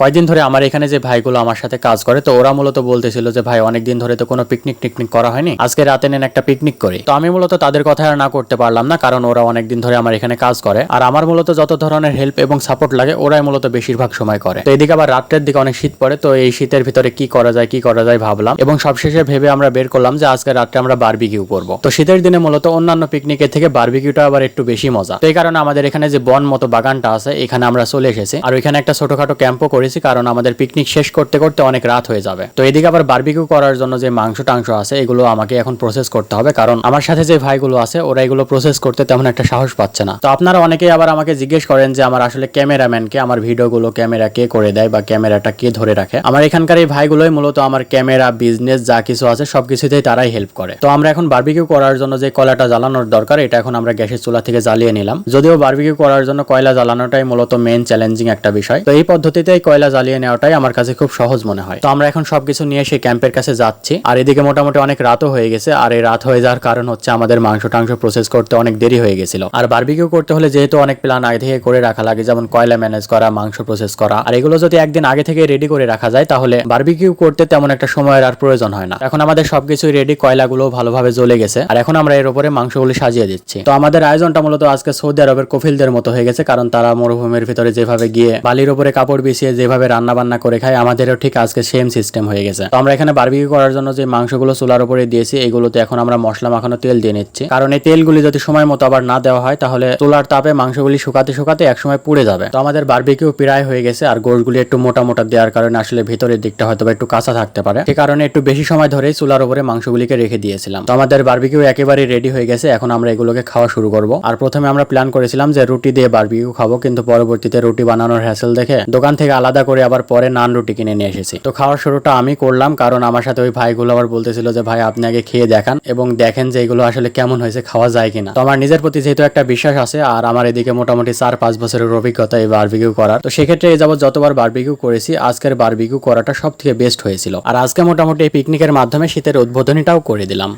কয়েকদিন ধরে আমার এখানে যে ভাইগুলো আমার সাথে কাজ করে, তো ওরা মূলত বলতেছিল যে, ভাই, অনেকদিন ধরে তো কোনো পিকনিক টিকনিক করা হয়নি। আজকে রাতে নেন একটা পিকনিক করি। তো আমি মূলত তাদের কথা আর না করতে পারলাম না, কারণ ওরা অনেকদিন ধরে আমার এখানে কাজ করে। আর আমার মূলত যত ধরনের হেল্প এবং সাপোর্ট লাগে, ওরাই মূলত বেশিরভাগ সময় করে। তো এদিকে আবার রাত্রের দিকে অনেক শীত পড়ে, তো এই শীতের ভিতরে কি করা যায়, কি করা যায় ভাবলাম। এবং সবশেষে ভেবে আমরা বের করলাম যে, আজকে রাত্রে আমরা বার্বিকিউ করব। তো শীতের দিনে মূলত অন্যান্য পিকনিকের থেকে বারবিকিউটা আবার একটু বেশি মজা। তো এই কারণে আমাদের এখানে যে বন মতো বাগানটা আছে, এখানে আমরা চলে এসেছি। আর ওইখানে একটা ছোটখাটো ক্যাম্পও করেছি, কারণ আমাদের পিকনিক শেষ করতে করতে অনেক রাত হয়ে যাবে। তো এদিকে আবার বারবিকিউ করার জন্য যে মাংস টাংস আছে, এগুলো আমাকে এখন প্রসেস করতে হবে, কারণ আমার সাথে যে ভাইগুলো আছে, ওরা এগুলো প্রসেস করতে তেমন একটা সাহস পাচ্ছে না। তো আপনারা অনেকেই আবার আমাকে জিজ্ঞেস করেন যে, আমার আসলে ক্যামেরাম্যানকে আমার ভিডিওগুলো ক্যামেরা কে করে দেয় বা ক্যামেরাটা কে ধরে রাখে? আমার এখানকার এই ভাইগুলোই মূলত আমার ক্যামেরা বিজনেস যা কিছু আছে সবকিছুতেই তারাই হেল্প করে। তো আমরা এখন বার্বিকিউ করার জন্য যে কয়লাটা জ্বালানোর দরকার, এটা এখন আমরা গ্যাসের চুলা থেকে জ্বালিয়ে নিলাম। যদিও বারবিকিউ করার জন্য কয়লা জ্বালানোটাই মূলত মেন চ্যালেঞ্জিং একটা বিষয়। তো এই পদ্ধতিতে এই কয়লা জ্বালিয়ে নেওয়াটাই আমার কাছে খুব সহজ মনে হয়। তো আমরা এখন সবকিছু নিয়ে সেই ক্যাম্পের কাছে যাচ্ছি। আর এদিকে মোটামুটি অনেক রাতও হয়ে গেছে, আর এই রাত হয়ে যাওয়ার কারণ হচ্ছে আমাদের মাংস টাংস প্রসেস করতে অনেক দেরি হয়ে গেছিল। আর বারবিকিউ করতে হলে যেহেতু অনেক প্ল্যান আগে থেকে করে রাখা লাগে, যেমন কয়লা ম্যানেজ করা, মাংস প্রসেস করা, আর এগুলো যদি একদিন আগে থেকে রেডি করে রাখা যায়, তাহলে বারবিকিউ করতে তেমন একটা সময়ের আর প্রয়োজন হয় না। এখন আমাদের সবকিছুই রেডি কয়লাগুলো ভালোভাবে জ্বলে গেছে, আর এখন আমরা এর উপরে মাংসগুলি সাজিয়ে দিচ্ছি। তো আমাদের আয়োজনটা মূলত আজকে সৌদি আরবের কফিলদের মতো হয়ে গেছে, কারণ তারা মরুভূমির ভিতরে যেভাবে গিয়ে বালির উপরে কাপড় বিছিয়ে যেভাবে রান্না বান্না করে খায়, আমাদেরও ঠিক আজকে সেম সিস্টেম হয়ে গেছে। তো আমরা এখানে বারবিকিউ করার জন্য যে মাংসগুলো চুলার উপরে দিয়েছি, এগুলোতে এখন আমরা মশলা মাখানো তেল দিয়ে নিচ্ছি। কারণ এই তেলগুলি যদি সময় মতো আবার না দেওয়া হয়, তাহলে চুলার তাপে মাংসগুলি শুকাতে শুকাতে একসময় পুড়ে যাবে। তো আমাদের বারবিকিউ প্রায় হয়ে গেছে, আর গোশগুলি একটু মোটা মোটা দেওয়ার কারণে আসলে ভিতরের দিকটা হয়তো একটু কাঁচা থাকতে পারে। সে কারণে একটু বেশি সময় ধরে চুলার উপরে মাংসগুলিকে রেখে দিয়েছিলাম। তো আমাদের বারবিকিউ একেবারে রেডি হয়ে গেছে, এখন আমরা এগুলোকে খাওয়া শুরু করব। আর প্রথমে আমরা প্ল্যান করেছিলাম যে রুটি দিয়ে বারবিকিউ খাব, কিন্তু পরবর্তীতে রুটি বানানোর হ্যাসেল দেখে দোকান থেকে আলাদা করে আবার পরে নান রুটি কিনে নিয়ে এসেছি। তো খাওয়ার শুরুটা আমি করলাম কারণ আমার সাথে ওই ভাইগুলো আবার বলতেছিল যে, ভাই, আপনি আগে খেয়ে দেখান এবং দেখেন যে এগুলো আসলে কেমন হয়েছে, খাওয়া যায় কিনা। তো আমার নিজের প্রতি যেহেতু একটা বিশ্বাস আছে আর আমার এদিকে মোটামুটি চার পাঁচ বছরের অভিজ্ঞতা এই বারবিকিউ করার, তো সেক্ষেত্রে এই যাবত যতবার বারবিকিউ করেছি, আজকের বারবিকিউ করাটা সব থেকে বেস্ট হয়েছিল। আর আজকে মোটামুটি এই পিকনিকের মাধ্যমে শীতের উদ্বোধনীটাও করে দিলাম।